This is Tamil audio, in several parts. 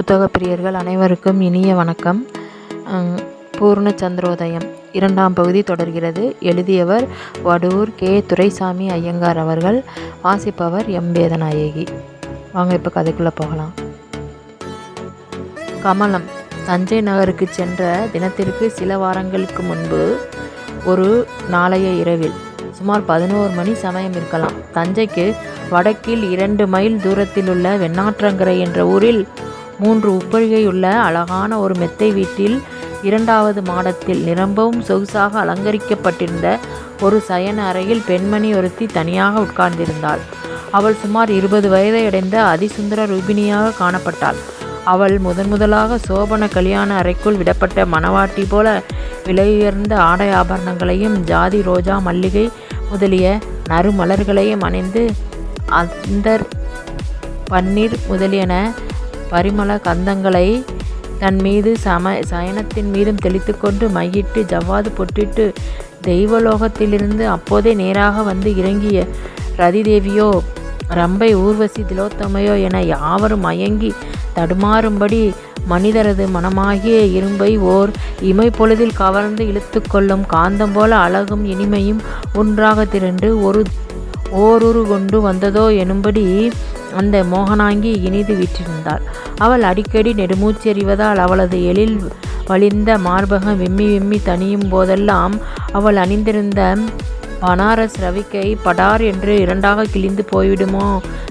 புத்தக பிரியர்கள் அனைவருக்கும் இனிய வணக்கம். பூர்ண சந்திரோதயம் இரண்டாம் பகுதி தொடர்கிறது. எழுதியவர் வடூர் கே. துரைசாமி ஐயங்கார் அவர்கள் வாசிப்பவர் எம். வேதநாயகி. வாங்க இப்போ கதைக்குள்ளே போகலாம். கமலம் தஞ்சை நகருக்கு சென்ற தினத்திற்கு சில வாரங்களுக்கு முன்பு ஒரு நாளைய இரவில் சுமார் பதினோரு மணி சமயம் இருக்கலாம். தஞ்சைக்கு வடக்கில் இரண்டு மைல் தூரத்தில் உள்ள வெண்ணாற்றங்கரை என்ற ஊரில் மூன்று உப்பழிகையுள்ள அழகான ஒரு மெத்தை வீட்டில் இரண்டாவது மாடத்தில் நிரம்பவும் சொகுசாக அலங்கரிக்கப்பட்டிருந்த ஒரு சயன அறையில் பெண்மணி ஒருத்தி தனியாக உட்கார்ந்திருந்தாள். அவள் சுமார் இருபது வயதை அடைந்த அதிசுந்தர ரூபிணியாக காணப்பட்டாள். அவள் முதன் முதலாக சோபன கல்யாண அறைக்குள் விடப்பட்ட மணவாட்டி போல விலையுயர்ந்த ஆடை ஆபரணங்களையும் ஜாதி ரோஜா மல்லிகை முதலிய நறுமலர்களையும் அணிந்து அந்தர் பன்னீர் முதலியன பரிமள கந்தங்களை தன் மீது சம சயனத்தின் மீதும் தெளித்து கொண்டு மையிட்டு ஜவ்வாது பொட்டிட்டு தெய்வலோகத்திலிருந்து அப்போதே நேராக வந்து இறங்கிய ரதிதேவியோ ரம்பை ஊர்வசி திலோத்தமையோ என யாவரும் மயங்கி தடுமாறும்படி மனிதரது மனமாகிய இரும்பை ஓர் இமை பொழுதில் கவர்ந்து இழுத்து கொள்ளும் காந்தம் போல அழகும் இனிமையும் ஒன்றாக திரண்டு ஒரு ஓருரு கொண்டு வந்ததோ எனும்படி அந்த மோகனாங்கி இனிது விற்றிருந்தாள். அவள் அடிக்கடி நெடுமூச்செறிவதால் அவளது எழில் வழிந்த மார்பகம் விம்மி விம்மி தனியும் போதெல்லாம் அவள் அணிந்திருந்த பனாரஸ் ரவிக்கை படார் என்று இரண்டாக கிழிந்து போய்விடுமோ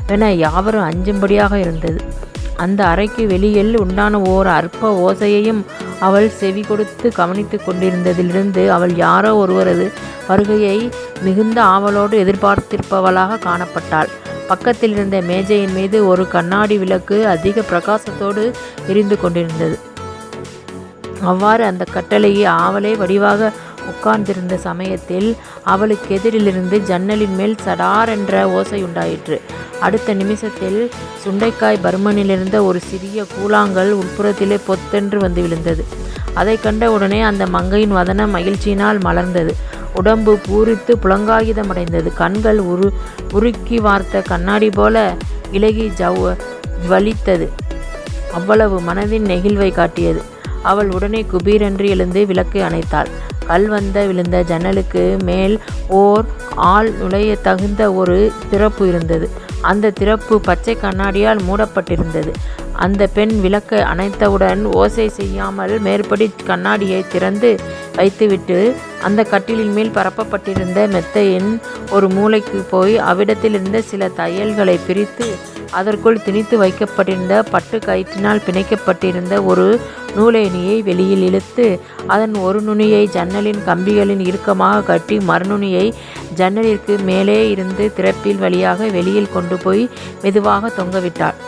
என யாவரும் அஞ்சும்படியாக இருந்தது. அந்த அறைக்கு வெளியில் உண்டான ஓர் அற்ப ஓசையையும் அவள் செவி கொடுத்து கவனித்து கொண்டிருந்ததிலிருந்து அவள் யாரோ ஒருவரது வருகையை மிகுந்த ஆவலோடு எதிர்பார்த்திருப்பவளாக காணப்பட்டாள். பக்கத்தில் இருந்த மேஜையின் மீது ஒரு கண்ணாடி விளக்கு அதிக பிரகாசத்தோடு எரிந்து கொண்டிருந்தது. அவ்வாறு அந்த கட்டளையை ஆவலே வடிவாக உட்கார்ந்திருந்த சமயத்தில் அவளுக்கு எதிரிலிருந்து ஜன்னலின் மேல் சடார் என்ற ஓசை உண்டாயிற்று. அடுத்த நிமிஷத்தில் சுண்டைக்காய் பர்மனிலிருந்த ஒரு சிறிய கூழாங்கல் உட்புறத்திலே பொத்தென்று வந்து விழுந்தது. அதை கண்ட உடனே அந்த மங்கையின் வதனம் மகிழ்ச்சியினால் மலர்ந்தது. உடம்பு பூரித்து புலங்காகிதமடைந்தது. கண்கள் உரு உருக்கி வார்த்த கண்ணாடி போல இலகி ஜவ் வலித்தது அவ்வளவு மனதின் நெகிழ்வை காட்டியது. அவள் உடனே குபீரென்று எழுந்து விளக்கை அணைத்தாள். கல் வந்த விழுந்த ஜன்னலுக்கு மேல் ஓர் ஆள் நுழைய தகுந்த ஒரு திறப்பு இருந்தது. அந்த திறப்பு பச்சை கண்ணாடியால் மூடப்பட்டிருந்தது. அந்த பெண் விளக்கை அணைத்தவுடன் ஓசை செய்யாமல் மேற்படி கண்ணாடியை திறந்து வைத்துவிட்டு அந்த கட்டிலின் மேல் பரப்பப்பட்டிருந்த மெத்தையின் ஒரு மூளைக்கு போய் அவ்விடத்திலிருந்த சில தையல்களை பிரித்து அதற்குள் திணித்து வைக்கப்பட்டிருந்த பட்டு கயிற்றினால் பிணைக்கப்பட்டிருந்த ஒரு நூலேணியை வெளியில் இழுத்து அதன் ஒரு நுனியை ஜன்னலின் கம்பிகளின் இறுக்கமாக கட்டி மறுநுனியை ஜன்னலிற்கு மேலே இருந்து திறப்பில் வழியாக வெளியில் கொண்டு போய் மெதுவாக தொங்கவிட்டாள்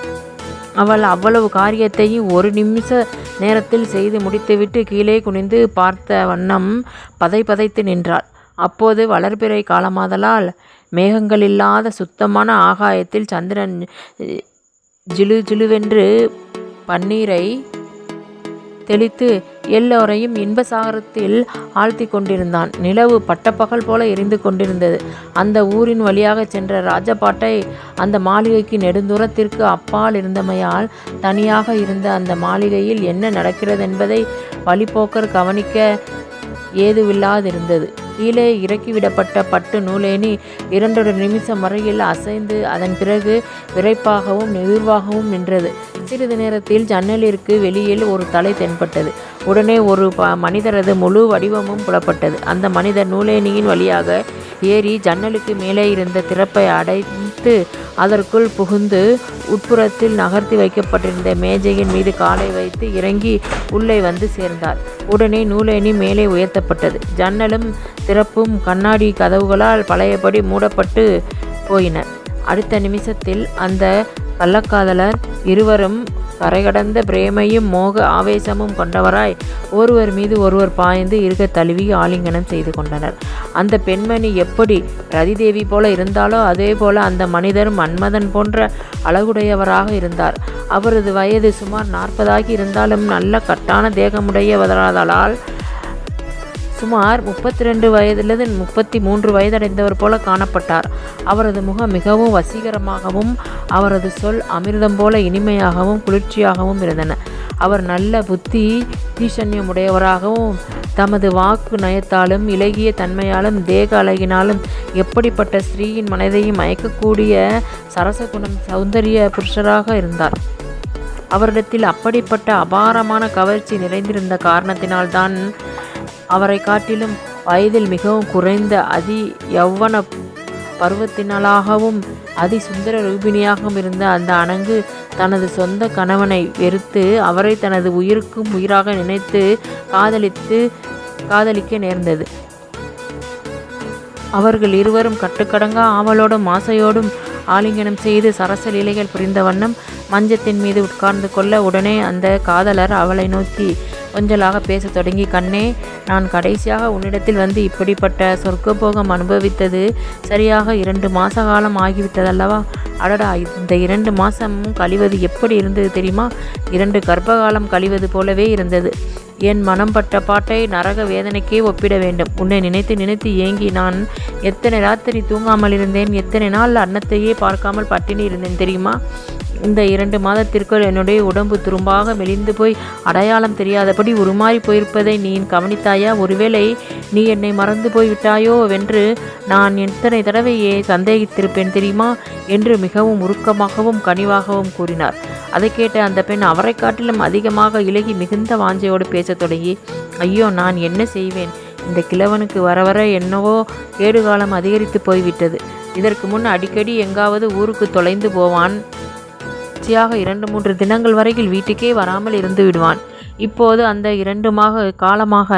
அவள் அவ்வளவு காரியத்தையும் ஒரு நிமிஷ நேரத்தில் செய்து முடித்துவிட்டு கீழே குனிந்து பார்த்த வண்ணம் பதை பதைத்து நின்றாள். அப்போது வளர்பிறை காலமாதலால் மேகங்களில்லாத சுத்தமான ஆகாயத்தில் சந்திரன் ஜிலு ஜிலுவென்று பன்னீரை தெளித்து எல்லோரையும் இன்பசாகரத்தில் ஆழ்த்தி கொண்டிருந்தான் நிலவு பட்டப்பகல் போல எரிந்து கொண்டிருந்தது. அந்த ஊரின் வழியாக சென்ற ராஜபாட்டை அந்த மாளிகைக்கு நெடுந்தூரத்திற்கு அப்பால் இருந்தமையால் தனியாக இருந்த அந்த மாளிகையில் என்ன நடக்கிறது என்பதை வழிபோக்கர் கவனிக்க ஏதுவில்லாதிருந்தது. கீழே இறக்கிவிடப்பட்ட பட்டு நூலேணி இரண்டொரு நிமிஷம் வரையில் அசைந்து அதன் பிறகு விரைப்பாகவும் நெகிழ்வாகவும் நின்றது. சிறிது நேரத்தில் ஜன்னலிற்கு வெளியில் ஒரு தலை தென்பட்டது. உடனே ஒரு ப மனிதரது முழு வடிவமும் புலப்பட்டது. அந்த மனிதர் நூலேணியின் வழியாக ஏறி ஜன்னலுக்கு மேலே இருந்த திறப்பை அடைத்து அதற்குள் புகுந்து உட்புறத்தில் நகர்த்தி வைக்கப்பட்டிருந்த மேஜையின் மீது காலை வைத்து இறங்கி உள்ளே வந்து சேர்ந்தார். உடனே நூலேணி மேலே உயர்த்தப்பட்டது. ஜன்னலும் திறப்பும் கண்ணாடி கதவுகளால் பழையபடி மூடப்பட்டு போயின. அடுத்த நிமிஷத்தில் அந்த கள்ளக்காதலர் இருவரும் கரைகடந்த பிரேமையும் மோக ஆவேசமும் கொண்டவராய் ஒருவர் மீது ஒருவர் பாய்ந்து இருக தழுவி ஆலிங்கனம் செய்து கொண்டனர். அந்த பெண்மணி எப்படி ரதிதேவி போல இருந்தாலோ அதே போல அந்த மனிதர் மன்மதன் போன்ற அழகுடையவராக இருந்தார். அவரது வயது சுமார் நாற்பதாகி இருந்தாலும் நல்ல கட்டான தேகமுடையவராதலால் சுமார் முப்பத்தி ரெண்டு வயதிலிருந்து முப்பத்தி மூன்று வயதடைந்தவர் போல காணப்பட்டார். அவரது முகம் மிகவும் வசீகரமாகவும் அவரது சொல் அமிர்தம் போல இனிமையாகவும் குளிர்ச்சியாகவும் இருந்தன. அவர் நல்ல புத்தி தீஷண்யமுடையவராகவும் தமது வாக்கு நயத்தாலும் இலகிய தன்மையாலும் தேக அழகினாலும் எப்படிப்பட்ட ஸ்திரீயின் மனதையும் மயக்கக்கூடிய சரசகுணம் சௌந்தரிய புருஷராக இருந்தார். அவரிடத்தில் அப்படிப்பட்ட அபாரமான கவர்ச்சி நிறைந்திருந்த காரணத்தினால்தான் அவரை காட்டிலும் வயதில் மிகவும் குறைந்த அதி யௌவன பருவத்தினாலாகவும் அதி சுந்தர ரூபிணியாகவும் இருந்த அந்த அணங்கு தனது சொந்த கணவனை வெறுத்து அவரை தனது உயிருக்கும் உயிராக நினைத்து காதலித்து காதலிக்க நேர்ந்தது. அவர்கள் இருவரும் கட்டுக்கடங்கா ஆவலோடும் ஆசையோடும் ஆலிங்கனம் செய்து சரச லீலைகள் புரிந்த வண்ணம் மஞ்சத்தின் மீது உட்கார்ந்து கொள்ள உடனே அந்த காதலர் அவளை நோக்கி கொஞ்சலாக பேசத் தொடங்கி கண்ணே நான் கடைசியாக உன்னிடத்தில் வந்து இப்படிப்பட்ட சொர்க்கபோகம் அனுபவித்தது சரியாக இரண்டு மாத காலம் ஆகிவிட்டதல்லவா? அடடா இந்த இரண்டு மாதமும் கழிவது எப்படி இருந்தது தெரியுமா? இரண்டு கர்ப்பகாலம் கழிவது போலவே இருந்தது. என் மனம் பட்ட பாட்டை நரக வேதனைக்கே ஒப்பிட வேண்டும். உன்னை நினைத்து நினைத்து ஏங்கி நான் எத்தனை ராத்திரி தூங்காமல் இருந்தேன் எத்தனை நாள் அன்னத்தையே பார்க்காமல் பட்டினி இருந்தேன் தெரியுமா? இந்த இரண்டு மாதத்திற்குள் என்னுடைய உடம்பு துரும்பாக மெலிந்து போய் அடையாளம் தெரியாதபடி உருமாறி போயிருப்பதை நீ கவனித்தாயா? ஒருவேளை நீ என்னை மறந்து போய்விட்டாயோ வென்று நான் எத்தனை தடவையே சந்தேகித்திருப்பேன் தெரியுமா? என்று மிகவும் உருக்கமாகவும் கனிவாகவும் கூறினார். அதை கேட்ட அந்த பெண் அவரை காட்டிலும் அதிகமாக இலகி மிகுந்த வாஞ்சையோடு பேசத் தொடங்கி ஐயோ நான் என்ன செய்வேன்? இந்த கிழவனுக்கு வர வர என்னவோ கேடுகாலம் அதிகரித்து போய்விட்டது. இதற்கு முன் அடிக்கடி எங்காவது ஊருக்கு தொலைந்து போவான். தொடர்ச்சியாக இரண்டு மூன்று தினங்கள் வரையில் வீட்டுக்கே வராமல் இருந்து விடுவான். இப்போது அந்த இரண்டு மாக காலமாக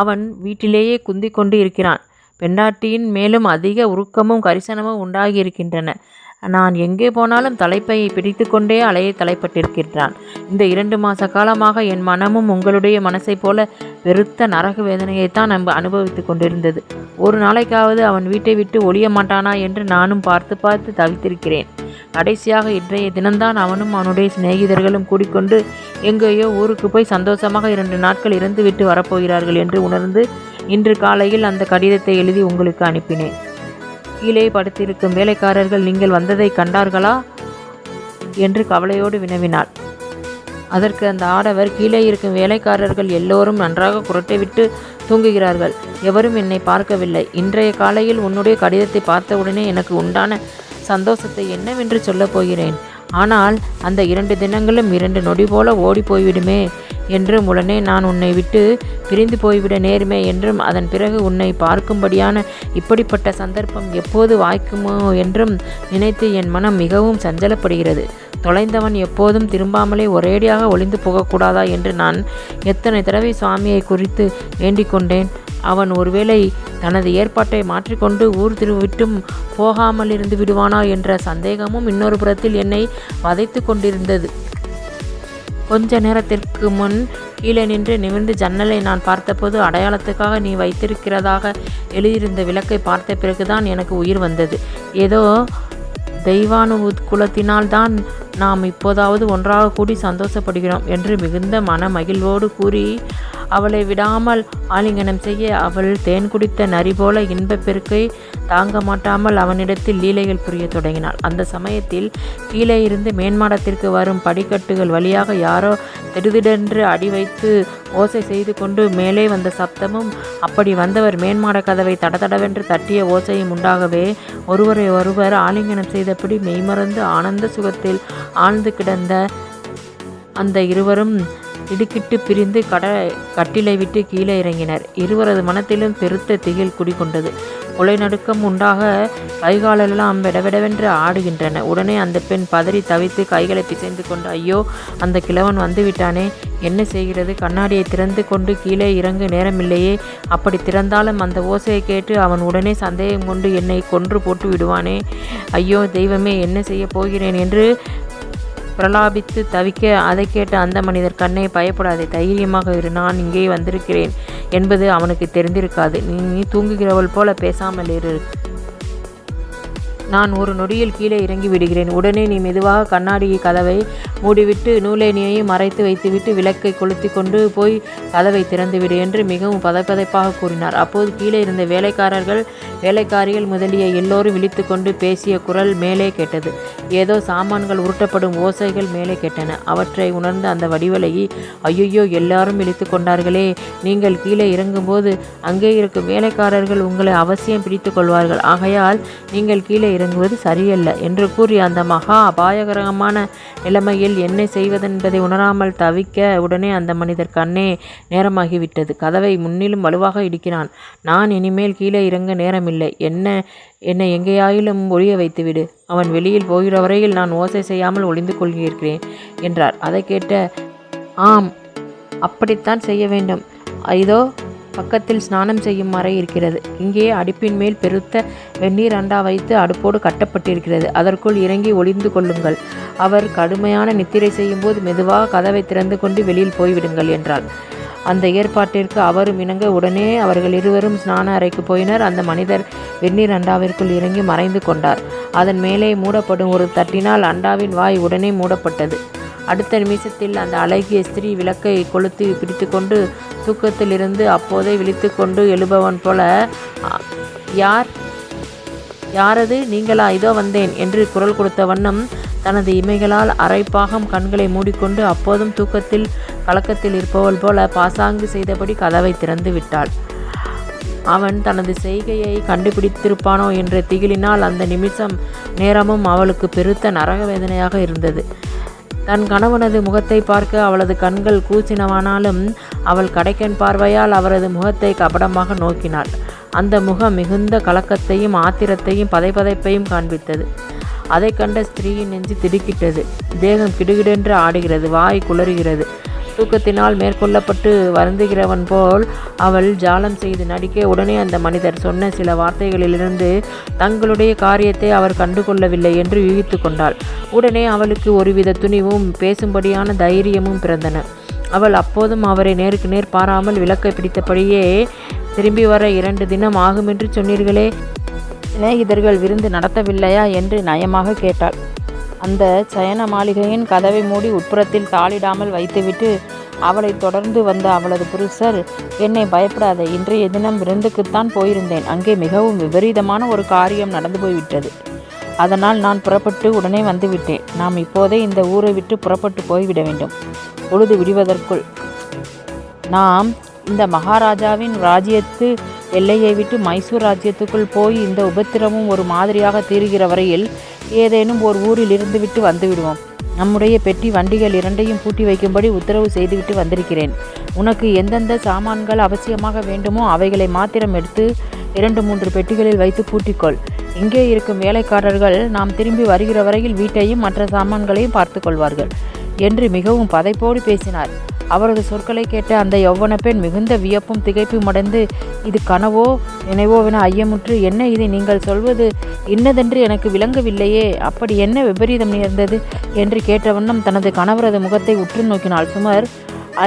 அவன் வீட்டிலேயே குந்தி கொண்டு இருக்கிறான். பெண்டாட்டியின் மேலும் அதிக உருக்கமும் கரிசனமும் உண்டாகி இருக்கின்றன. நான் எங்கே போனாலும் தலைப்பையை பிடித்து கொண்டே அலைய தலைப்பட்டிருக்கின்றான். இந்த இரண்டு மாத காலமாக என் மனமும் உங்களுடைய மனசைப் போல வெறுத்த நரக வேதனையைத்தான் நம்ம அனுபவித்து கொண்டிருந்தது. ஒரு நாளைக்காவது அவன் வீட்டை விட்டு ஒழிய மாட்டானா என்று நானும் பார்த்து பார்த்து தவித்திருக்கிறேன். கடைசியாக இன்றைய தினம்தான் அவனும் அவனுடைய சிநேகிதர்களும் கூடிக்கொண்டு எங்கேயோ ஊருக்கு போய் சந்தோஷமாக இரண்டு நாட்கள் இருந்துவிட்டு வரப்போகிறார்கள் என்று உணர்ந்து இன்று காலையில் அந்த கடிதத்தை எழுதி உங்களுக்கு அனுப்பினேன். கீழே படுத்திருக்கும் வேலைக்காரர்கள் நீங்கள் வந்ததை கண்டார்களா? என்று கவலையோடு வினவினாள். அதற்கு அந்த ஆடவர் கீழே இருக்கும் வேலைக்காரர்கள் எல்லோரும் நன்றாக குரட்டை விட்டு தூங்குகிறார்கள். எவரும் என்னை பார்க்கவில்லை. இன்றைய காலையில் உன்னுடைய கடிதத்தை பார்த்தவுடனே எனக்கு உண்டான சந்தோஷத்தை என்னவென்று சொல்லப் போகிறேன்? ஆனால் அந்த இரண்டு தினங்களும் இரண்டு நொடி போல ஓடி போய்விடுமே என்றும் உடனே நான் உன்னை விட்டு பிரிந்து போய்விட நேருமே என்றும் அதன் பிறகு உன்னை பார்க்கும்படியான இப்படிப்பட்ட சந்தர்ப்பம் எப்போது வாய்க்குமோ என்றும் நினைத்து என் மனம் மிகவும் சஞ்சலப்படுகிறது. தொலைந்தவன் எப்போதும் திரும்பாமலே ஒரேடியாக ஒளிந்து போகக்கூடாதா என்று நான் எத்தனை தடவை சுவாமியை குறித்து வேண்டிக் கொண்டேன். அவன் ஒருவேளை தனது ஏற்பாட்டை மாற்றிக்கொண்டு ஊர் திருவிட்டும் போகாமல் இருந்து விடுவானா என்ற சந்தேகமும் இன்னொரு புறத்தில் என்னை வதைத்து கொண்டிருந்தது. கொஞ்ச நேரத்திற்கு முன் கீழே நின்று நிமிர்ந்து ஜன்னலை நான் பார்த்தபோது அடையாளத்துக்காக நீ வைத்திருக்கிறதாக எழுதியிருந்த விளக்கை பார்த்த பிறகுதான் எனக்கு உயிர் வந்தது. ஏதோ தெய்வானுகுலத்தினால் தான் நாம் இப்போதாவது ஒன்றாக கூடி சந்தோஷப்படுகிறோம் என்று மிகுந்த மன மகிழ்வோடு கூறி அவளை விடாமல் ஆலிங்கனம் செய்ய அவள் தேன் குடித்த நரி போல இன்பப் பெருக்கை தாங்க மாட்டாமல் அவனிடத்தில் லீலைகள் புரிய தொடங்கினாள். அந்த சமயத்தில் கீழே இருந்து மேன்மாடத்திற்கு வரும் படிக்கட்டுகள் வழியாக யாரோ திடுதிடென்று அடி வைத்து ஓசை செய்து கொண்டு மேலே வந்த சப்தமும் அப்படி வந்தவர் மேன்மாட கதவை தடதடவென்று தட்டிய ஓசையும் உண்டாகவே ஒருவரை ஒருவர் ஆலிங்கனம் செய்தபடி மெய்மறந்து ஆனந்த சுகத்தில் ஆழ்ந்து கிடந்த அந்த இருவரும் திடுக்கிட்டு பிரிந்து கட கட்டிலை விட்டு கீழே இறங்கினர். இருவரது மனத்திலும் பெருத்த திகில் குடிகொண்டது. கொலை நடுக்கம் உண்டாக கைகாலெல்லாம் விடவிடவென்று ஆடுகின்றன. உடனே அந்த பெண் பதறி தவித்து கைகளை பிசைந்து கொண்டு ஐயோ அந்த கிழவன் வந்து விட்டானே என்ன செய்கிறது? கண்ணாடியை திறந்து கொண்டு கீழே இறங்க நேரமில்லையே. அப்படி திறந்தாலும் அந்த ஓசையை கேட்டு அவன் உடனே சந்தேகம் கொண்டு என்னை கொன்று போட்டு விடுவானே. ஐயோ தெய்வமே என்ன செய்ய போகிறேன்? என்று பிரலாபித்து தவிக்க அதை கேட்ட அந்த மனிதர் கண்ணை பயப்படாதே தைரியமாக இரு நான் இங்கே வந்திருக்கிறேன் என்பது அவனுக்கு தெரிந்திருக்காது. நீ தூங்குகிறவள் போல பேசாமல் இரு. நான் ஒரு நொடியில் கீழே இறங்கி விடுகிறேன். உடனே நீ மெதுவாக கண்ணாடி கதவை மூடிவிட்டு நூலேனியையும் மறைத்து வைத்துவிட்டு விளக்கை கொளுத்தி கொண்டு போய் கதவை திறந்துவிடு என்று மிகவும் பதைப்பதைப்பாக கூறினார். அப்போது கீழே இருந்த வேலைக்காரர்கள் வேலைக்காரிகள் முதலிய எல்லோரும் விழித்து கொண்டு பேசிய குரல் மேலே கேட்டது. ஏதோ சாமான்கள் உருட்டப்படும் ஓசைகள் மேலே கேட்டன. அவற்றை உணர்ந்த அந்த வடிவலையை ஐயையோ எல்லாரும் விழித்து கொண்டார்களே. நீங்கள் கீழே இறங்கும்போது அங்கே இருக்கும் வேலைக்காரர்கள் உங்களை அவசியம் பிடித்து கொள்வார்கள். ஆகையால் நீங்கள் கீழே இறங்குவது சரியல்ல என்று கூறி அந்த மகா அபாயகரமான நிலைமையில் என்ன செய்வதென்பதை உணராமல் தவிக்க உடனே அந்த மனிதர் கண்ணே நேரமாகிவிட்டது. கதவை முன்னிலும் வலுவாக இடிக்கிறான் நான் இனிமேல் கீழே இறங்க நேரமில்லை. என்ன என்னை எங்கேயாயிலும் ஒழிய வைத்துவிடு. அவன் வெளியில் போகிற வரையில் நான் ஓசை செய்யாமல் ஒளிந்து கொள்கிறேன் என்றார். அதை கேட்ட ஆம் அப்படித்தான் செய்ய வேண்டும். இதோ பக்கத்தில் ஸ்நானம் செய்யும் அறை இருக்கிறது. இங்கே அடுப்பின் மேல் பெருத்த வெந்நீர் அண்டா வைத்து அடுப்போடு கட்டப்பட்டிருக்கிறது. அதற்குள் இறங்கி ஒளிந்து கொள்ளுங்கள். அவர் கடுமையான நித்திரை செய்யும்போது மெதுவாக கதவை திறந்து கொண்டு வெளியில் போய்விடுங்கள் என்றாள். அந்த ஏற்பாட்டிற்கு அவரும் இணங்க உடனே அவர்கள் இருவரும் ஸ்நான அறைக்கு போயினர். அந்த மனிதர் வெந்நீர் அண்டாவிற்குள் இறங்கி மறைந்து கொண்டார். அதன் மேலே மூடப்படும் ஒரு தட்டினால் அண்டாவின் வாய் உடனே மூடப்பட்டது. அடுத்த நிமிஷத்தில் அந்த அழகிய ஸ்திரீ விளக்கை கொளுத்தி பிடித்துக்கொண்டு தூக்கத்திலிருந்து அப்போதே விழித்து கொண்டு எழுபவன் போல யார்? யாரது? நீங்களா? இதோ வந்தேன் என்று குரல் கொடுத்த வண்ணம் தனது இமைகளால் அரைப்பாகம் கண்களை மூடிக்கொண்டு அப்போதும் தூக்கத்தில் கலக்கத்தில் இருப்பவள் போல பாசாங்கு செய்தபடி கதவை திறந்து விட்டாள். அவன் தனது செய்கையை கண்டுபிடித்திருப்பானோ என்ற திகிலினால் அந்த நிமிஷம் நேரமும் அவளுக்கு பெருத்த நரக வேதனையாக இருந்தது. தன் கணவனது முகத்தை பார்க்க அவளது கண்கள் கூச்சினவானாலும் அவள் கடைக்கன் பார்வையால் அவரது முகத்தை கபடமாக நோக்கினாள். அந்த முகம் மிகுந்த கலக்கத்தையும் ஆத்திரத்தையும் பதைப்பதைப்பையும் காண்பித்தது. அதை கண்ட ஸ்திரீயின் நெஞ்சு திடுக்கிட்டது. தேகம் கிடுகிடென்று ஆடுகிறது வாய் குளறுகிறது. தூக்கத்தினால் மேற்கொள்ளப்பட்டு வருந்துகிறவன் போல் அவள் ஜாலம் செய்து நடிக்க உடனே அந்த மனிதர் சொன்ன சில வார்த்தைகளிலிருந்து தங்களுடைய காரியத்தை அவர் கண்டுகொள்ளவில்லை என்று யூகித்து கொண்டாள். உடனே அவளுக்கு ஒருவித துணிவும் பேசும்படியான தைரியமும் பிறந்தன. அவள் அப்போதும் அவரை நேருக்கு நேர் பாராமல் விளக்கை பிடித்தபடியே திரும்பி வர இரண்டு தினம் ஆகும் என்று சொன்னீர்களே. சிநேகிதர்கள் விருந்து நடத்தவில்லையா? என்று நயமாக கேட்டாள். அந்த சயன மாளிகையின் கதவை மூடி உட்புறத்தில் தாளிடாமல் வைத்துவிட்டு அவளை தொடர்ந்து வந்த அவளது புருஷர் என்னை பயப்படாத இன்றைய தினம் விருந்துக்குத்தான் போயிருந்தேன். அங்கே மிகவும் விபரீதமான ஒரு காரியம் நடந்து போய்விட்டது. அதனால் நான் புறப்பட்டு உடனே வந்துவிட்டேன். நாம் இப்போதே இந்த ஊரை விட்டு புறப்பட்டு போய்விட வேண்டும். பொழுது விடுவதற்குள் நாம் இந்த மகாராஜாவின் ராஜ்யத்து எல்லையை விட்டு மைசூர் ராஜ்யத்துக்குள் போய் இந்த உபத்திரமும் ஒரு மாதிரியாக தீருகிற வரையில் ஏதேனும் ஒரு ஊரில் இருந்துவிட்டு வந்துவிடுவோம் நம்முடைய பெட்டி வண்டிகள் இரண்டையும் பூட்டி வைக்கும்படி உத்தரவு செய்துவிட்டு வந்திருக்கிறேன். உனக்கு எந்தெந்த சாமான்கள் அவசியமாக வேண்டுமோ அவைகளை மாத்திரம் எடுத்து இரண்டு மூன்று பெட்டிகளில் வைத்து பூட்டிக்கொள். இங்கே இருக்கும் வேலைக்காரர்கள் நாம் திரும்பி வருகிற வரையில் வீட்டையும் மற்ற சாமான்களையும் பார்த்து கொள்வார்கள் என்று மிகவும் பதைப்போடு பேசினார். அவரது சொற்களை கேட்ட அந்த யௌவன பெண் மிகுந்த வியப்பும் திகைப்பும் அடைந்து இது கனவோ நினைவோவென ஐயமுற்று என்ன இதை நீங்கள் சொல்வது? இன்னதென்று எனக்கு விளங்கவில்லையே அப்படி என்ன விபரீதம் நேர்ந்தது என்று கேட்ட வண்ணம் தனது கணவரது முகத்தை உற்று நோக்கினாள் சுமார்.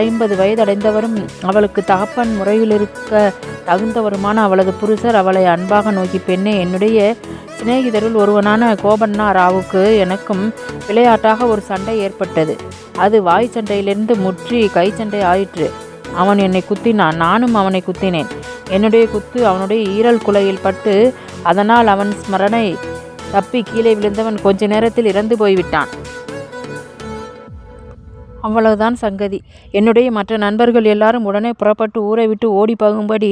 ஐம்பது வயதடைந்தவரும் அவளுக்கு தகப்பன் முறையில் இருக்க தகுந்தவருமான அவளது புருஷர் அவளை அன்பாக நோக்கி பெண்ணே என்னுடைய சிநேகிதருள் ஒருவனான கோபண்ணா ராவுக்கு எனக்கும் விளையாட்டாக ஒரு சண்டை ஏற்பட்டது. அது வாய் சண்டையிலிருந்து முற்றி கை சண்டை ஆயிற்று. அவன் என்னை குத்தினான். நானும் அவனை குத்தினேன். என்னுடைய குத்து அவனுடைய ஈரல் குலையில் பட்டு அதனால் அவன் ஸ்மரணை தப்பி கீழே விழுந்தவன் கொஞ்ச நேரத்தில் இறந்து போய்விட்டான். அவ்வளவுதான் சங்கதி. என்னுடைய மற்ற நண்பர்கள் எல்லாரும் உடனே புறப்பட்டு ஊரை விட்டு ஓடி போகும்படி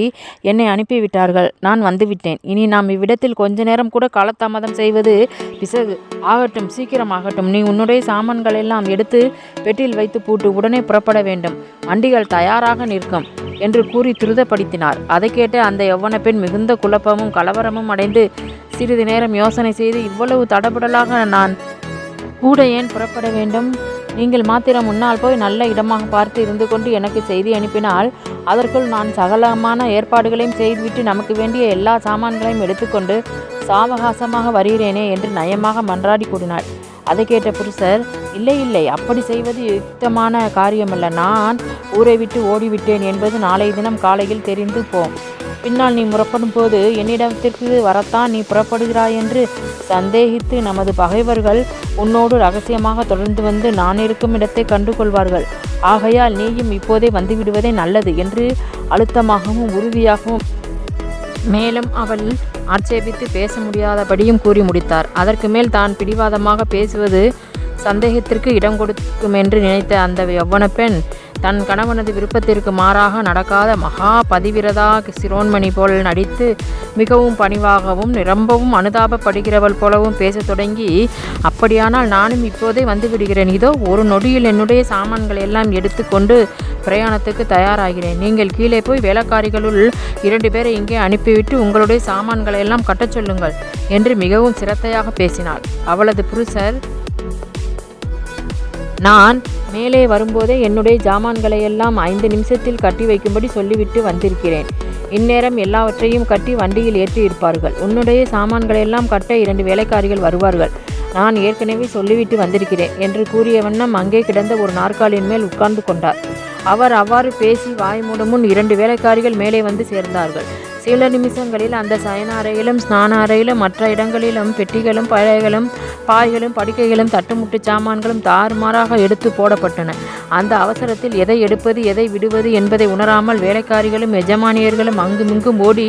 என்னை அனுப்பிவிட்டார்கள். நான் வந்துவிட்டேன். இனி நாம் இவ்விடத்தில் கொஞ்ச நேரம் கூட காலதாமதம் செய்வது பிசகு. ஆகட்டும் சீக்கிரம் ஆகட்டும் நீ உன்னுடைய சாமான்கள் எல்லாம் எடுத்து பெட்டியில் வைத்து பூட்டு உடனே புறப்பட வேண்டும். வண்டிகள் தயாராக நிற்கும் என்று கூறி துரிதப்படுத்தினார். அதை கேட்டு அந்த யௌவன பெண் மிகுந்த குழப்பமும் கலவரமும் அடைந்து சிறிது நேரம் யோசனை செய்து இவ்வளவு தடபுடலாக நான் கூட ஏன் புறப்பட வேண்டும்? நீங்கள் மாத்திரம் முன்னால் போய் நல்ல இடமாக பார்த்து இருந்து கொண்டு எனக்கு செய்தி அனுப்பினால் அதற்குள் நான் சகலமான ஏற்பாடுகளையும் செய்துவிட்டு நமக்கு வேண்டிய எல்லா சாமான்களையும் எடுத்துக்கொண்டு சாவகாசமாக வருகிறேனே என்று நயமாக மன்றாடி கூடினாள் அதை கேட்ட புருஷர் இல்லை இல்லை அப்படி செய்வது யுக்தமான காரியமல்ல. நான் ஊரை விட்டு ஓடிவிட்டேன் என்பது நாளைய தினம் காலையில் தெரிந்து போம் பின்னால் நீ முறப்படும் போது என்னிடத்திற்கு வரத்தான் நீ புறப்படுகிறாய் என்று சந்தேகித்து நமது பகைவர்கள் உன்னோடு ரகசியமாக தொடர்ந்து வந்து நான் இருக்கும் இடத்தை கண்டுகொள்வார்கள். ஆகையால் நீயும் இப்போதே வந்துவிடுவதே நல்லது என்று அழுத்தமாகவும் உறுதியாகவும் மேலும் அவள் ஆட்சேபித்து பேச முடியாதபடியும் கூறி முடித்தார். அதற்கு மேல் தான் பிடிவாதமாக பேசுவது சந்தேகத்திற்கு இடம் கொடுக்கும் என்று நினைத்த அந்த யவ்வன பெண் தன் கணவனது விருப்பத்திற்கு மாறாக நடக்காத மகா பதிவிரதா சிரோன்மணி போல் நடித்து மிகவும் பணிவாகவும் நிரம்பவும் அனுதாபப்படுகிறவள் போலவும் பேசத் தொடங்கி அப்படியானால் நானும் இப்போதே வந்து விடுகிறேன் இதோ ஒரு நொடியில் என்னுடைய சாமான்களை எல்லாம் எடுத்துக்கொண்டு பிரயாணத்துக்கு தயாராகிறேன். நீங்கள் கீழே போய் வேலைக்காரிகளுள் இரண்டு பேரை இங்கே அனுப்பிவிட்டு உங்களுடைய சாமான்களை எல்லாம் கட்டச் சொல்லுங்கள் என்று மிகவும் சிரத்தையாக பேசினாள். அவளது புருஷர் நான் மேலே வரும்போதே என்னுடைய ஜாமான்களை எல்லாம் ஐந்து நிமிஷத்தில் கட்டி வைக்கும்படி சொல்லிவிட்டு வந்திருக்கிறேன். இந்நேரம் எல்லாவற்றையும் கட்டி வண்டியில் ஏற்றி இருப்பார்கள். உன்னுடைய சாமான்களை எல்லாம் கட்ட இரண்டு வேலைக்காரிகள் வருவார்கள். நான் ஏற்கனவே சொல்லிவிட்டு வந்திருக்கிறேன் என்று கூறிய வண்ணம் அங்கே கிடந்த ஒரு நாற்காலியின் மேல் உட்கார்ந்து கொண்டார். அவர் அவ்வாறு பேசி வாய் மூடமுன் இரண்டு வேலைக்காரிகள் மேலே வந்து சேர்ந்தார்கள். சில நிமிஷங்களில் அந்த சயன அறையிலும் ஸ்நான அறையிலும் மற்ற இடங்களிலும் பெட்டிகளும் பழைகளும் பாய்களும் படுக்கைகளும் தட்டுமுட்டு சாமான்களும் தாறுமாறாக எடுத்து போடப்பட்டன. அந்த அவசரத்தில் எதை எடுப்பது எதை விடுவது என்பதை உணராமல் வேலைக்காரிகளும் எஜமானியர்களும் அங்குமிங்கும் ஓடி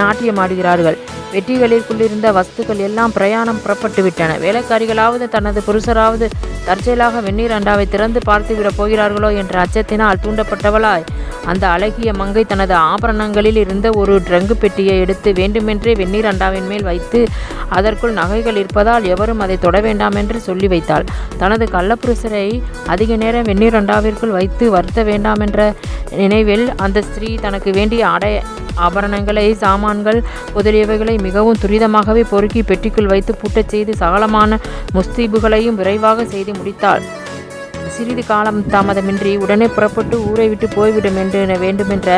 நாட்டியமாடுகிறார்கள். வெற்றிகளிற்குள்ளிருந்த வஸ்துக்கள் எல்லாம் பிரயாணம் புறப்பட்டு விட்டன வேலைக்காரிகளாவது தனது புருஷராவது தற்செயலாக வெந்நீர் அண்டாவை திறந்து பார்த்துவிடப் போகிறார்களோ என்ற அச்சத்தினால் தூண்டப்பட்டவளாய் அந்த அழகிய மங்கை தனது ஆபரணங்களில் இருந்த ஒரு ட்ரங்கு பெட்டியை எடுத்து வேண்டுமென்றே வெந்நீர் அண்டாவின் மேல் வைத்து அதற்குள் நகைகள் இருப்பதால் எவரும் அதை தொட வேண்டாம் என்று சொல்லி வைத்தாள். தனது கள்ளப்புருஷரை அதிக நேரம் வெந்நீர் அண்டாவிற்குள் வைத்து வருத்த வேண்டாம் என்ற நினைவில் அந்த ஸ்திரீ தனக்கு வேண்டிய ஆடை ஆபரணங்களை சாமான்கள் முதலியவைகளை மிகவும் துரிதமாகவே பொறுக்கி பெட்டிக்குள் வைத்து பூட்டச் செய்து சகலமான முஸ்தீபுகளையும் விரைவாக செய்து முடித்தாள். சிறிது காலம் தாமதமின்றி உடனே புறப்பட்டு ஊரை விட்டு போய்விடும் என்று வேண்டுமென்ற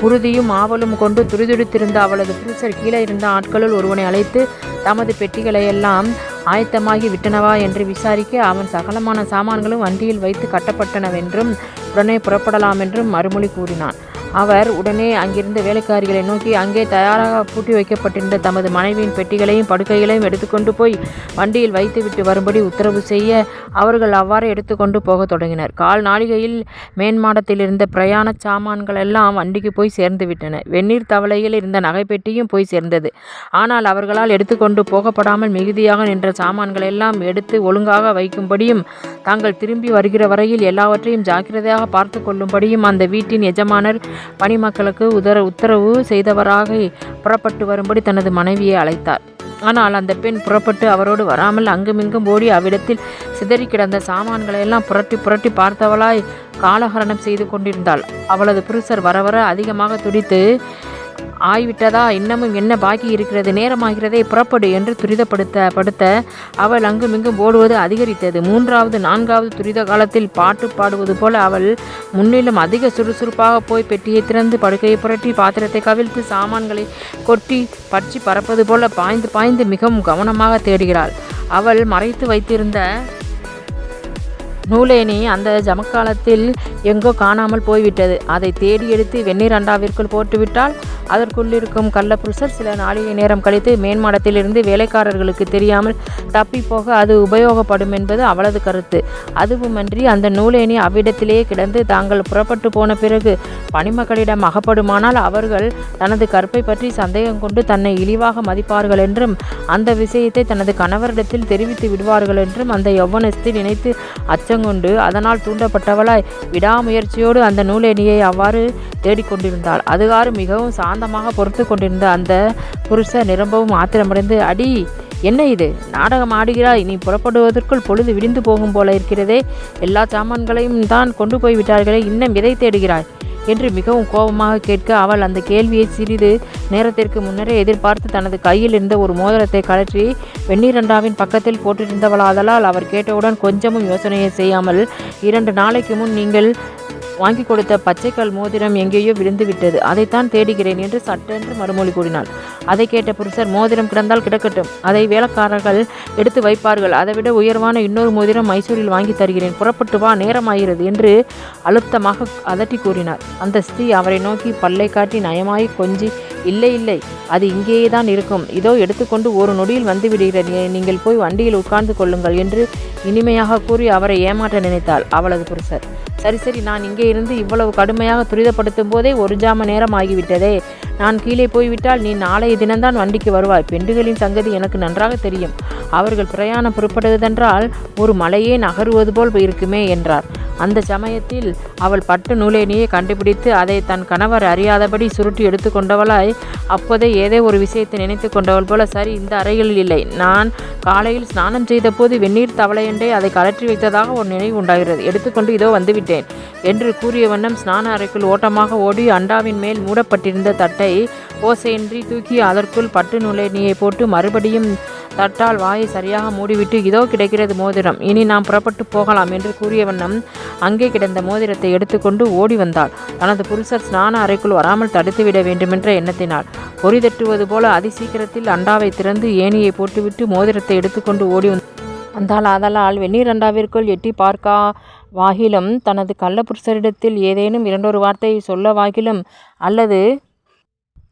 உறுதியும் ஆவலும் கொண்டு துரிதுடித்திருந்த அவளது புருஷர் கீழே இருந்த ஆட்களுள் ஒருவனை அழைத்து தமது பெட்டிகளை எல்லாம் ஆயத்தமாகி விட்டனவா? என்று விசாரிக்க அவன் சகலமான சாமான்களும் வண்டியில் வைத்து கட்டப்பட்டனவென்றும் உடனே புறப்படலாம் என்றும் மறுமொழி கூறினான். அவர் உடனே அங்கிருந்த வேலைக்காரிகளை நோக்கி அங்கே தயாராக பூட்டி வைக்கப்பட்டிருந்த தமது மனைவியின் பெட்டிகளையும் படுக்கைகளையும் எடுத்துக்கொண்டு போய் வண்டியில் வைத்துவிட்டு வரும்படி உத்தரவு செய்ய அவர்கள் அவ்வாறு எடுத்துக்கொண்டு போகத் தொடங்கினர். கால் நாளிகையில் மேன்மாடத்தில் இருந்த பிரயாண சாமான்கள் எல்லாம் வண்டிக்கு போய் சேர்ந்து விட்டன. வெந்நீர் தவளையில் இருந்த நகைப்பெட்டியும் போய் சேர்ந்தது. ஆனால் அவர்களால் எடுத்துக்கொண்டு போகப்படாமல் மிகுதியாக நின்ற சாமான்கள் எல்லாம் எடுத்து ஒழுங்காக வைக்கும்படியும் தாங்கள் திரும்பி வருகிற வரையில் எல்லாவற்றையும் ஜாக்கிரதையாக பார்த்து கொள்ளும்படியும் அந்த வீட்டின் எஜமானர் பணிமக்களுக்கு உதர உத்தரவு செய்தவராக புறப்பட்டு வரும்படி தனது மனைவியை அழைத்தார். ஆனால் அந்த பெண் புறப்பட்டு அவரோடு வராமல் அங்குமிங்கும் ஓடி அவ்விடத்தில் சிதறி கிடந்த சாமான்களை எல்லாம் புரட்டி புரட்டி பார்த்தவளாய் காலகரணம் செய்து கொண்டிருந்தாள். அவளது புருஷர் வர வர அதிகமாக துடித்து ஆய்விட்டதா? இன்னமும் என்ன பாக்கி இருக்கிறது? நேரமாகிறதே புறப்படு என்று துரிதப்படுத்த படுத்த அவள் அங்குமிங்கும் ஓடுவது அதிகரித்தது. மூன்றாவது நான்காவது துரித காலத்தில் பாட்டு பாடுவது போல அவள் முன்னிலும் அதிக சுறுசுறுப்பாக போய் பெட்டியை திறந்து படுக்கையை புரட்டி பாத்திரத்தை கவிழ்த்து சாமான்களை கொட்டி பற்றி பறப்பது போல பாய்ந்து பாய்ந்து மிகவும் கவனமாக தேடுகிறாள். அவள் மறைத்து வைத்திருந்த நூலேணி அந்த ஜமக்காலத்தில் எங்கோ காணாமல் போய்விட்டது. அதை தேடி எடுத்து வெந்நீர் அண்டாவிற்குள் போட்டுவிட்டால் அதற்குள்ளிருக்கும் கள்ளப்புருஷர் சில நாளிகை நேரம் கழித்து மேன்மாடத்திலிருந்து வேலைக்காரர்களுக்கு தெரியாமல் தப்பிப்போக அது உபயோகப்படும் என்பது அவளது கருத்து. அதுவுமன்றி அந்த நூலேணி அவ்விடத்திலேயே கிடந்து தாங்கள் புறப்பட்டு போன பிறகு பணிமக்களிடம் அகப்படுமானால் அவர்கள் தனது கற்பை பற்றி சந்தேகம் கொண்டு தன்னை இழிவாக மதிப்பார்கள் என்றும் அந்த விஷயத்தை தனது கணவரிடத்தில் தெரிவித்து விடுவார்கள் என்றும் அந்த யௌவனஸ்தி நினைத்து அச்சங்கொண்டு அதனால் தூண்டப்பட்டவளாய் விடாமுயற்சியோடு அந்த நூலேணியை அவ்வாறு தேடிக்கொண்டிருந்தாள். அதுகாறு மிகவும் சாந்தமாக பொறுத்து கொண்டிருந்த அந்த புருஷர் நிரம்பவும் ஆத்திரமடைந்து அடி என்ன இது? நாடகம் ஆடுகிறாய். நீ புறப்படுவதற்குள் பொழுது விடிந்து போகும் போல இருக்கிறதே. எல்லா சாமான்களையும் தான் கொண்டு போய் விட்டார்களே. இன்னும் எதை தேடுகிறாய்? என்று மிகவும் கோபமாக கேட்க அவள் அந்த கேள்வியை சிறிது நேரத்திற்கு முன்னரே எதிர்பார்த்து தனது கையில் இருந்த ஒரு மோதிரத்தை கழற்றி வெந்நீரண்டாவின் பக்கத்தில் போட்டிருந்தவளாதலால் அவர் கேட்டவுடன் கொஞ்சமும் யோசனையை செய்யாமல் இரண்டு நாளைக்கு முன் நீங்கள் வாங்கி கொடுத்த பச்சைக்கல் மோதிரம் எங்கேயோ விழுந்து விட்டது. அதைத்தான் தேடுகிறேன் என்று சட்டென்று மறுமொழி கூறினாள். அதை கேட்ட புருஷர் மோதிரம் கிடந்தால் கிடக்கட்டும். அதை வேலைக்காரர்கள் எடுத்து வைப்பார்கள். அதைவிட உயர்வான இன்னொரு மோதிரம் மைசூரில் வாங்கி தருகிறேன். புறப்பட்டு வா நேரமாகிறது என்று அழுத்தமாக அதட்டி கூறினார். அந்த ஸ்திரீ அவரை நோக்கி பல்லை காட்டி நயமாய் கொஞ்சி இல்லை இல்லை அது இங்கேயே தான் இருக்கும். இதோ எடுத்துக்கொண்டு ஒரு நொடியில் வந்து விடுகிறது நீங்கள் போய் வண்டியில் உட்கார்ந்து கொள்ளுங்கள் என்று இனிமையாக கூறி அவரை ஏமாற்ற நினைத்தாள் அவளது புருஷர். சரி சரி நான் இங்கே இருந்து இவ்வளவு கடுமையாக துரிதப்படுத்தும் போதே ஒரு ஜாம நேரம் ஆகிவிட்டதே. நான் கீழே போய்விட்டால் நீ நாளைய தினம்தான் வண்டிக்கு வருவாய். பெண்டுகளின் சங்கதி எனக்கு நன்றாக தெரியும். அவர்கள் பிரயாணம் புறப்படுவதென்றால் ஒரு மலையே நகருவது போல் இருக்குமே என்றார். அந்த சமயத்தில் அவள் பட்டு நூலேனியை கண்டுபிடித்து அதை தன் கணவர் அறியாதபடி சுருட்டி எடுத்துக்கொண்டவளாய் அப்போதே ஏதோ ஒரு விஷயத்தை நினைத்து கொண்டவள் போல சரி இந்த அறையில் இல்லை. நான் காலையில் ஸ்நானம் செய்தபோது வெந்நீர் தவளையண்டை அதை கலற்றி வைத்ததாக ஒரு நினைவு உண்டாகிறது. எடுத்துக்கொண்டு இதோ வந்துவிட்டேன். என்று கூறிய வண்ணம் ஸ்நான அறைக்குள் ஓட்டமாக ஓடி அண்டாவின் மேல் மூடப்பட்டிருந்த தட்டை ஓசையின்றி தூக்கி அதற்குள் பட்டு நூலேனியை போட்டு மறுபடியும் தட்டால் வாயை சரியாக மூடிவிட்டு இதோ கிடைக்கிறது மோதிரம் இனி நாம் புறப்பட்டு போகலாம் என்று கூறிய வண்ணம் அங்கே கிடந்த மோதிரத்தை எடுத்துக்கொண்டு ஓடி வந்தாள். தனது புருஷர் ஸ்நான அறைக்குள் வராமல் தடுத்துவிட வேண்டுமென்ற எண்ணத்தினாள் பொறி தட்டுவது போல அதிசீக்கிரத்தில் அண்டாவை திறந்து ஏணியை போட்டுவிட்டு மோதிரத்தை எடுத்துக்கொண்டு ஓடி வந்தாள் வந்தால் ஆதலால் வெந்நீர் அண்டாவிற்குள் எட்டி பார்க்கா வாகிலும் தனது கள்ளப்புருஷரிடத்தில் ஏதேனும் இரண்டொரு வார்த்தை சொல்ல வாகிலும் அல்லது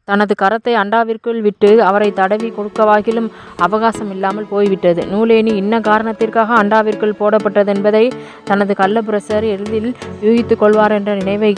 தனது கரத்தை அண்டாவிற்குள் விட்டு அவரை தடவி கொடுக்கவாகிலும் அவகாசம் இல்லாமல் போய்விட்டது. நூலேனி இன்ன காரணத்திற்காக அண்டாவிற்குள் போடப்பட்டதென்பதை தனது கள்ளப்புரசர் எளிதில் யூகித்து கொள்வார் என்ற நினைவை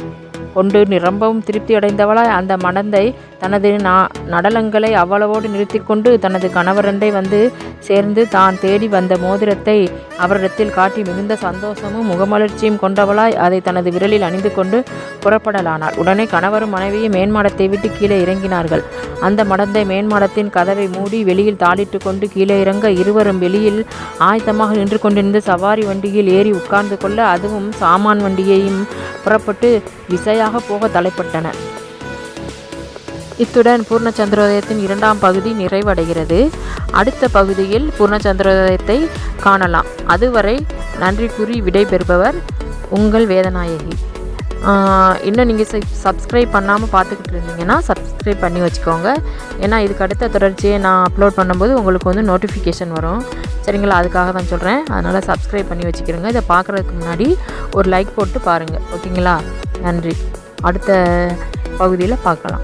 கொண்டு நிரம்பவும் திருப்தி அடைந்தவளாய் அந்த மடந்தை தனது நா நடலங்களை அவ்வளவோடு நிறுத்தி கொண்டு தனது கணவரண்டை வந்து சேர்ந்து தான் தேடி வந்த மோதிரத்தை அவரிடத்தில் காட்டி மிகுந்த சந்தோஷமும் முகமலர்ச்சியும் கொண்டவளாய் அதை தனது விரலில் அணிந்து கொண்டு புறப்படலானாள். உடனே கணவரும் மனைவியும் மேன்மாடத்தை விட்டு கீழே இறங்கினார்கள். அந்த மடந்தை மேன்மாடத்தின் கதவை மூடி வெளியில் தாளிட்டு கொண்டு கீழே இறங்க இருவரும் வெளியில் ஆயத்தமாக நின்று கொண்டிருந்த சவாரி வண்டியில் ஏறி உட்கார்ந்து கொள்ள அதுவும் சாமான் வண்டியையும் புறப்பட்டு விசையாக போக தலைப்பட்டன. இத்துடன் பூர்ணச்சந்திரோதயத்தின் இரண்டாம் பகுதி நிறைவடைகிறது. அடுத்த பகுதியில் பூர்ணச்சந்திரோதயத்தை காணலாம். அதுவரை நன்றி கூறி விடைபெறுபவர் உங்கள் வேதநாயகி. இன்னும் நீங்கள் சப்ஸ்கிரைப் பண்ணாமல் பார்த்துக்கிட்டு இருந்தீங்கன்னா சப்ஸ்கிரைப் பண்ணி வச்சுக்கோங்க. ஏன்னா இதுக்கு அடுத்த தொடர்ச்சியை நான் அப்லோட் பண்ணும்போது உங்களுக்கு வந்து நோட்டிஃபிகேஷன் வரும். சரிங்களா? அதுக்காக தான் சொல்கிறேன் அதனால் சப்ஸ்கிரைப் பண்ணி வச்சுக்கிறோங்க இதை பார்க்குறதுக்கு முன்னாடி ஒரு லைக் போட்டு பாருங்கள் ஓகேங்களா? நன்றி. அடுத்த பகுதியில் பார்க்கலாம்.